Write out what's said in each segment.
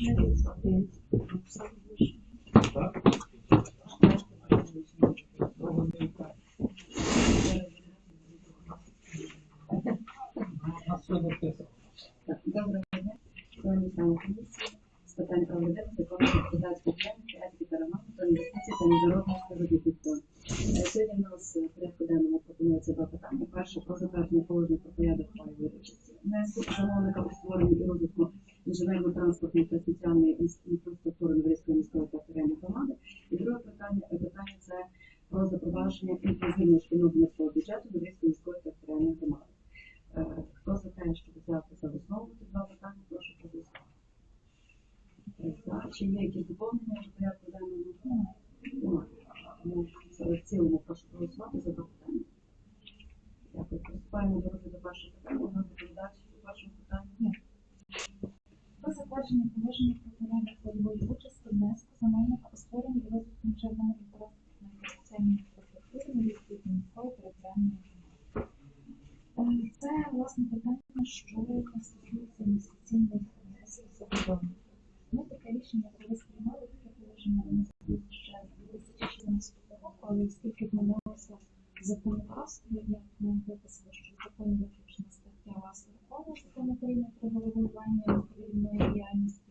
Доброго дня. Сьогодні саме комісія з питань прав людини, закону депутатської діяльності, етики та регламенту, інвестицій та міжнародного співробітництва. Е, Сьогодні в нас е, в порядку денному пропонується два питання. Перше про затвердження положення про порядок правової участі внеску замовника у створенні і розвитку інженерно-транспортної соціальної інфраструктури Новинської міської територіальної громади. І друге питання, е, питання це про запровадження інклюзивного шкільного міського бюджету Новинської міської територіальної громади. Е, Хто за те, щоб взяти за основу ці два питання, прошу проголосувати. Е. Чи є якісь доповнення до порядку денного? Немає. В цілому прошу проголосувати за два питання. Дякую. Приступаємо до розгляду першого питання. Доповідач у першому питанні. Про затвердження положення про порядок бойової участі внеску земельника у створенні розвитку та соціальної інфраструктури Львівської міської територіальної громади. Е, Це власне питання, що стосується інвестиційних внесків за кордону. Ми таке рішення колись приймали, таке положення у нас ще з 2014 року, але оскільки змінилося законодавство, як ми виписали, що в виключена стаття 40 закону України про регулювання відповідної діяльності,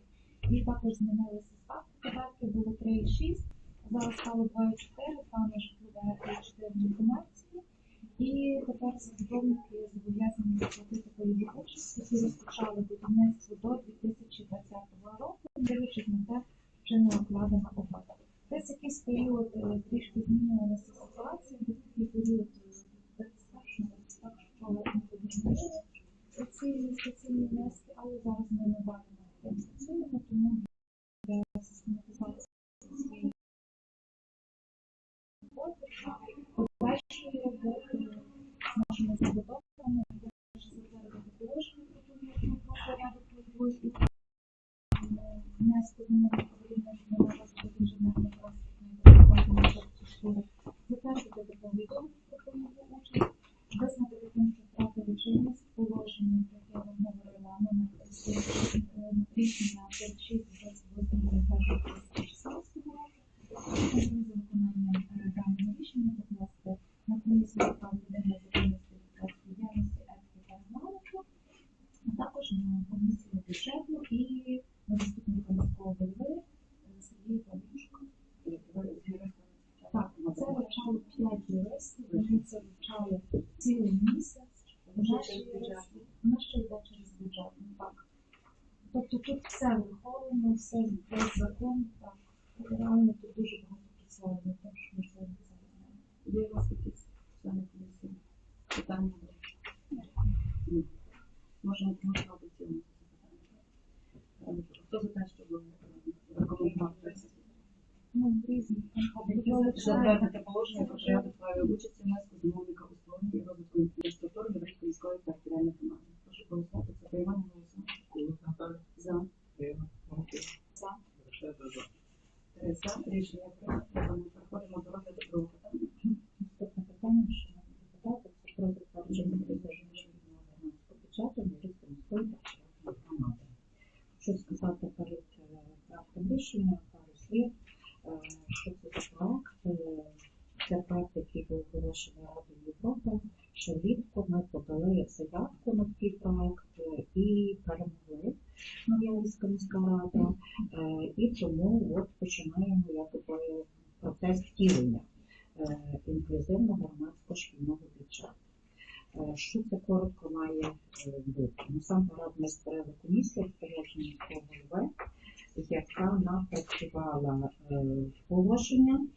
і також змінилися ставки податки, було 3,6, зараз стало 2,4, там житлове 3,4 на комерції. І тепер забудовники зобов'язані заплатити бойову участь, які розпочали будівництво до 2020 року, дивлячись на те, чи не укладена угода. Десь якийсь період е, трішки змінювалася ситуація, десь такий період е, страшно, так що не подібніше ці інвестиційні внески, але зараз ми не бачимо інвестиційними, тому для систематизації цієї роботи, подальшої роботи з нашими забудовами, теж затвердити положення про порядок бойової і зміни відповідно до розвитку інженерної транспортної інфраструктури, затвердити доповідь про бойову участь, таким, що втратили чинність положення, говорила номер рішення 46 28 2016 року, е, даного рішення покласти на комісію прав людини законності депутатської діяльності, етики та регламенту, а також на комісію бюджетну і на заступника міського голови е, Сергія Павлюшка. Так, це вивчало 5 юристів, вони це вивчали цілий місяць. Наші юристи, воно ще йде через бюджет, ну так. Тобто тут все враховано, все весь закон, так. Реально тут дуже багато працювали на те, що це не Є у вас якісь члени комісії? Питання? Ні. Можемо проголосувати в цілому питання. Хто за те, щоб рекомендувати Ну, різні затвердити положення про порядок правової участі внеску замовника у створенні і розвитку інфраструктури Новинської міської територіальної громади. Прошу голосувати за приймання голосування. Кулик Наталя. За. Ірина. Мовчик. За. Решета за. Три за. Рішення прийнято. Ми переходимо до розгляду другого питання. Наступне питання, що депутати, це про затвердження державного бюджету Львівської міської територіальної громади. Що сказати перед е, проектом рішення, пару слів, е, що це за проект. Це проект, який був оголошений Радою Європи. Ще влітку ми подали заявку на такий проект е, і перемогли Нов'янська міська рада. Е, І тому от починаємо якби процес втілення е, інклюзивного громадського шкільного бюджету. Що це коротко має бути? Насамперед ми створили комісію міського голови, яка напрацювала е, положення,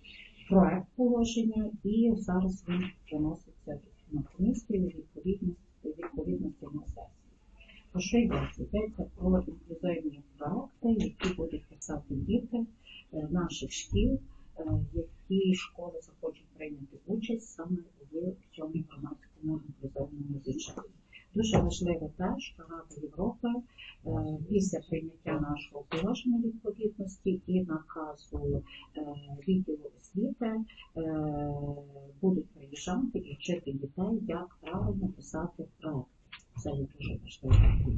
проект положення, і зараз він виноситься на комісію відповідності, відповідності на сесію. Про що йдеться? Йдеться про інклюзивні проекти, які будуть писати діти е, наших шкіл, е, які школи захочуть прийняти участь саме в цьому громадському інклюзивному бюджеті. Дуже важливо те, що Рада Європи е, після прийняття нашого положення відповідності і наказу е, відділу освіти е, будуть приїжджати і вчити дітей, як правильно писати проект. Це є дуже важливо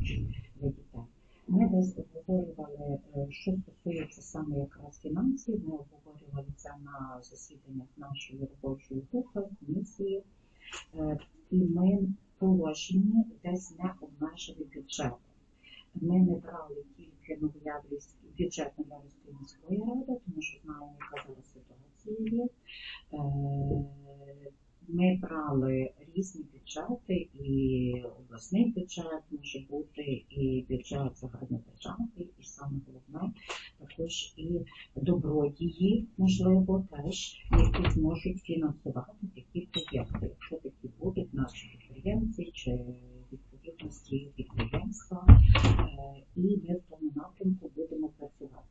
для дітей. Ми десь обговорювали, що стосується саме якраз фінансів. Ми обговорювали це на засіданнях нашої робочої групи, комісії. І ми положені десь не обмежені бюджетом. Ми не брали тільки Новояворівський бюджет Новояворівської міської ради, тому що знаємо, яка зараз ситуація є. Е, Ми брали різні бюджети, і обласний бюджет може бути, і бюджет загальнодержавний, і саме головне також і добродії, можливо, теж, які зможуть фінансувати такі проєкти, якщо такі будуть наші підприємці чи відповідності підприємства, Е, і ми в тому напрямку будемо працювати.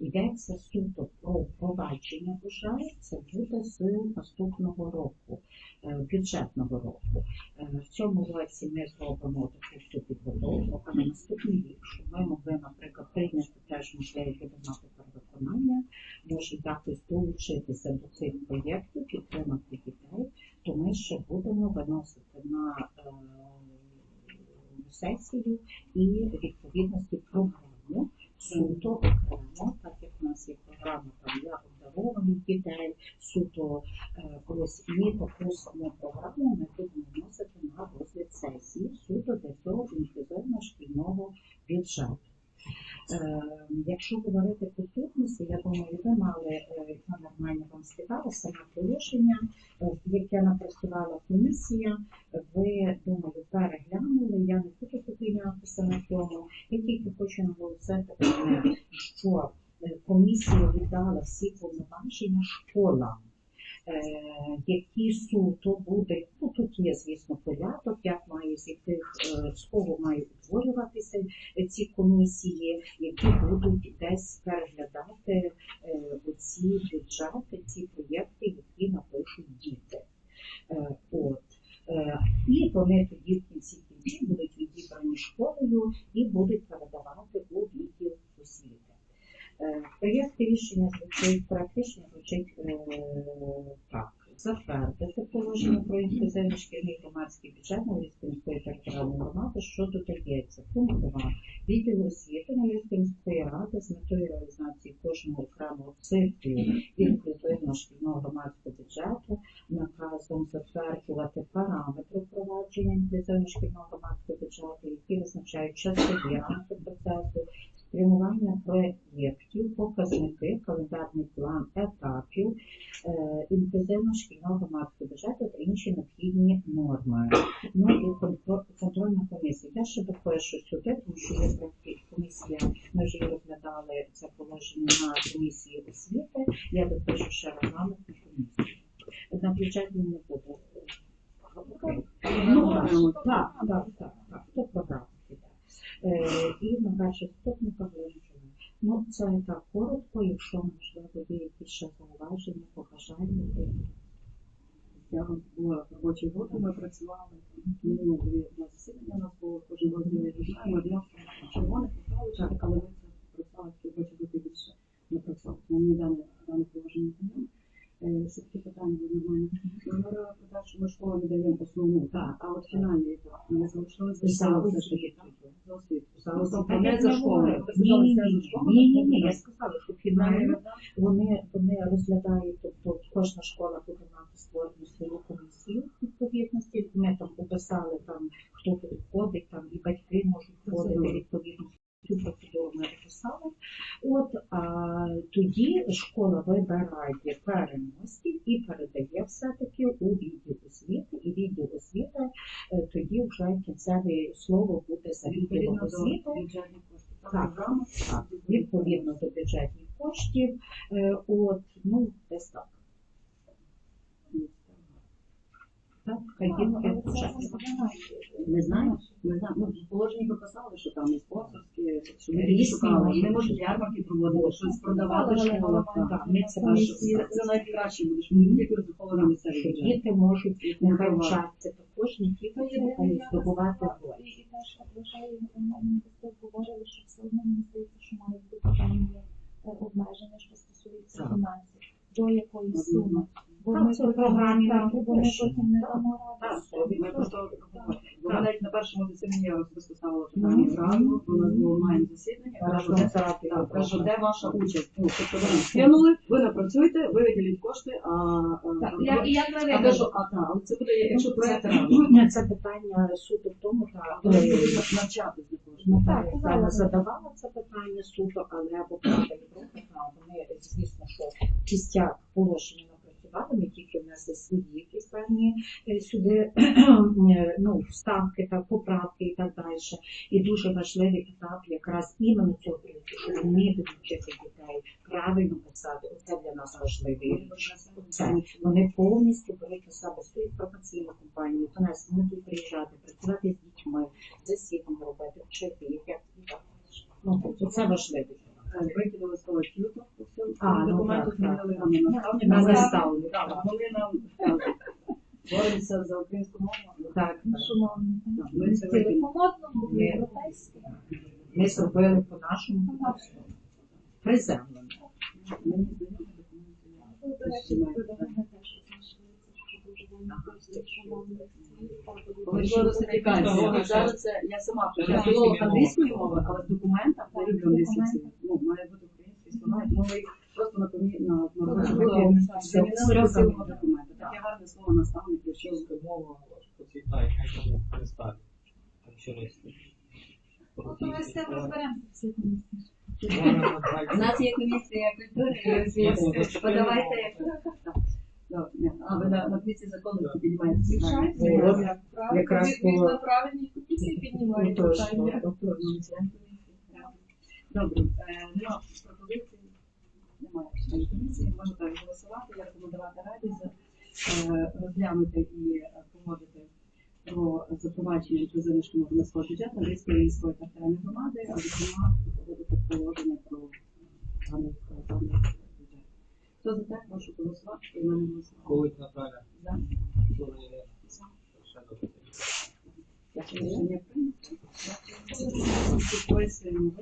Йдеться суто про впровадження вже, це буде з наступного року, е, бюджетного року. Е, В цьому році ми зробимо таку всю підготовку, а на наступний рік, щоб ми могли, наприклад, прийняти теж буде мати перевиконання, може якось долучитися до цих проєктів, підтримати дітей, то ми ще будемо виносити на е, сесію і відповідності програму суто окремо, так як в нас є програма там для обдарованих дітей, суто е, і програму ми будемо вносити на розгляд сесії суто для цього інклюзивного шкільного бюджету. Е, якщо говорити по сутності, я думаю, ви мали е, нормально вам сказала саме положення, е, яке напрацювала комісія. Ви думаю, переглянули. Я не хочу зупинятися на цьому. Я тільки хочу наголосити, одне, що е, комісія віддала всі повноваження школам. Е, Які суто буде, ну тут є, звісно, порядок, як має з яких е, з кого мають утворюватися ці комісії, які будуть десь переглядати е, оці бюджети, ці проєкти, які напишуть діти. От. І вони тоді в кінці кінців будуть відібрані школою і будуть передавати у відділ освіти. Е, рішення звучить практично звучить е, так. Затвердити положення про інклюзивний шкільний громадський бюджет Нової міської територіальної громади, що додається. Пункт 2. Відділ освіти Нової міської ради з метою реалізації кожного окремого циклу інклюзивного шкільного громадського бюджету наказом затверджувати параметри впровадження інклюзивного шкільного громадського бюджету, які визначають часові рамки процесу, спрямування проєктів, показники, календарний план етапів е, інклюзивного шкільного громадського бюджету та інші необхідні норми. Ну і контро- контрольна комісія. Я ще допишу сюди, тому що є комісія, ми вже розглядали це положення на комісії освіти. Я допишу ще регламентну комісію. На бюджетній не буде. Ну, так, так, так, так, так, то програма піде. Е, І на заступника Галина Ну, це так коротко, якщо можливо є якісь ще зауваження, побажання. Я була в робочій групі, ми працювали мінімум дві засідання. У нас було кожен розділ. Ми відносно червоних паличок, але ми це працювали в робочій групі більше не працювали. Мені дане дане положення по ньому. Все такі питання ви нормально. Ми говорили про те, що ми школу віддаємо основну, так, а от фінальний етап ми залишилися За все ж таки освіту. так, за освіту. За Ну, освіту. тобто не за школу. Ні, ні, ні, я сказала, що фінально вони, вони розглядають, тобто кожна школа буде мати створену свою комісію відповідності. Ми там описали там, хто туди входить, там і батьки можуть входити відповідно. Цю процедуру ми описали. От а тоді школа вибирає переможців і передає все-таки у відділ освіти, і відділ освіти е, тоді вже кінцеве слово буде за відділом Відповідно до освіти. бюджетних коштів. Так, так, відповідно до бюджетних коштів. Е, От, ну, десь так. Так, хай це вчаться. Ми знаємо, ми. Ну, в положенні прописали, що там і спонсорські, що ми шукали. можуть Вони можуть ярмарки проводити, щось продавати Але школах. Так, ми це Так, бачимо. Це найкраще буде, що ми тільки розраховували на місцевий Що діти можуть не Виховати. Також, не тільки а здобувати І гроші. і теж от лише говорили, що все одно мені здається, що мають бути певні обмеження, що стосується фінансів. До якої суми. Бо ми в програмі бо ми потім не дамо Так. Ми просто ми навіть на першому засіданні я особисто ставила питання зразу, у нас було онлайн засідання, кажу, де, так, кажу, де ваша участь? Ну, тобто ви нам скинули, ви напрацюєте, ви виділіть кошти, а, а, Так, як- і а кажу, а так, але це буде, якщо разом. Ну, Це питання суду в тому, та Вони будуть навчатись на кожному. Наталя Так, зараз. задавала це питання суду, але або Правда Європи, вони, звісно, що кістяк положення ми тільки внесли свої якісь певні е, сюди ну, вставки та поправки і так далі. І дуже важливий етап якраз іменно цього проєкту, що вміти вчити дітей, правильно писати. Оце для нас важливий. Це вони повністю беруть на себе свою інформаційну компанію, до нас вони приїжджати, працювати з дітьми, засідання робити, вчити їх, як і. Ну, тобто це важливо. Е, Викинули тюту, А, ну, документу так, змінили на так. Вони нам боремося за українську мову. Так, Ми це європейськи. ми зробили по-нашому приземлено. Мені документи. Ну, до речі, ви до мене теж знайшли це, зараз це я сама філолог англійської мови, але в документах я люблю англійські. Ну, має бути українські слова, тому ми їх просто на помі на Ну, документи. Таке гарне слово наставник, якщо мова поцвітає, хай що не Ну, ми розберемося комісії. У нас є комісія культури. Подавайте. А ви на, квітці законності піднімаєте питання? Якраз на правильній комісії піднімаєте питання. Ну, член комісії. Добре, е, нема пропозицій, немає член комісії, можете голосувати, я рекомендувати раді за е, розглянути і е, погодити про запровадження інклюзивної шкільного громадського бюджету Львівської міської територіальної громади, а зокрема погодити положення про даний. Хто за те, прошу голосувати, і мене голосувати. Колик Наталя. За. Коли За. ще добре. Рішення прийнято. Дякую. Підписуємо.